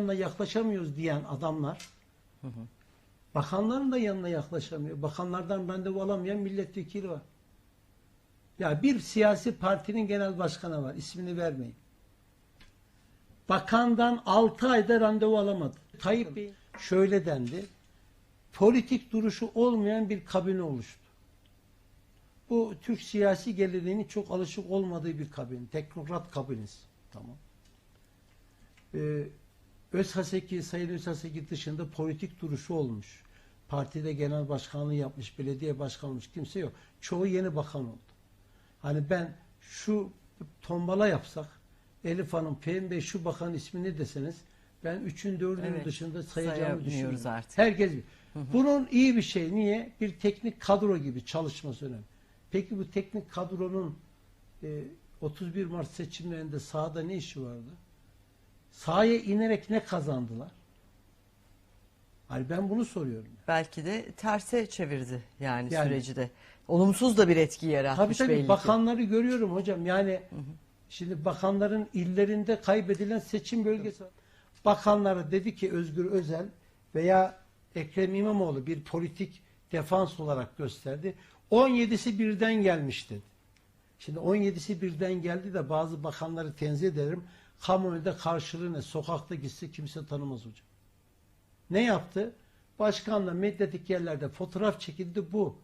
yanına yaklaşamıyoruz diyen adamlar bakanların da yanına yaklaşamıyor. Bakanlardan randevu alamayan milletvekili var. Ya bir siyasi partinin genel başkanı var. ismini vermeyin. Bakandan 6 ayda randevu alamadı. Tayyip Bey şöyle dendi. Politik duruşu olmayan bir kabine oluştu. Bu Türk siyasi geleneğinin çok alışık olmadığı bir kabine. Teknokrat kabinesi. Tamam. Ee, Özhaseki, Sayın Özhaseki dışında politik duruşu olmuş. Partide genel başkanlığı yapmış, belediye başkanı olmuş kimse yok. Çoğu yeni bakan oldu. Hani ben şu tombala yapsak Elif Hanım, Fehmi Bey şu bakan ismi ne deseniz ben üçün dördünün Evet, dışında sayacağımı düşünüyorum. artık. Herkes Bunun iyi bir şey. Niye? Bir teknik kadro gibi çalışması önemli. Peki bu teknik kadronun e, 31 Mart seçimlerinde sahada ne işi vardı? Sahaya inerek ne kazandılar? Hani ben bunu soruyorum. Belki de terse çevirdi yani, Yani- süreci de. Olumsuz da bir etki Tabii yaratmış tabii belli ki. bakanları görüyorum hocam. Yani şimdi bakanların illerinde kaybedilen seçim bölgesi var. Bakanları dedi ki Özgür Özel veya Ekrem İmamoğlu bir politik defans olarak gösterdi. 17'si birden gelmiş dedi. Şimdi 17'si birden geldi de bazı bakanları tenzih ederim. Kamuoyunda karşılığı ne? Sokakta gitse kimse tanımaz hocam. Ne yaptı? Başkanla medyatik yerlerde fotoğraf çekildi bu.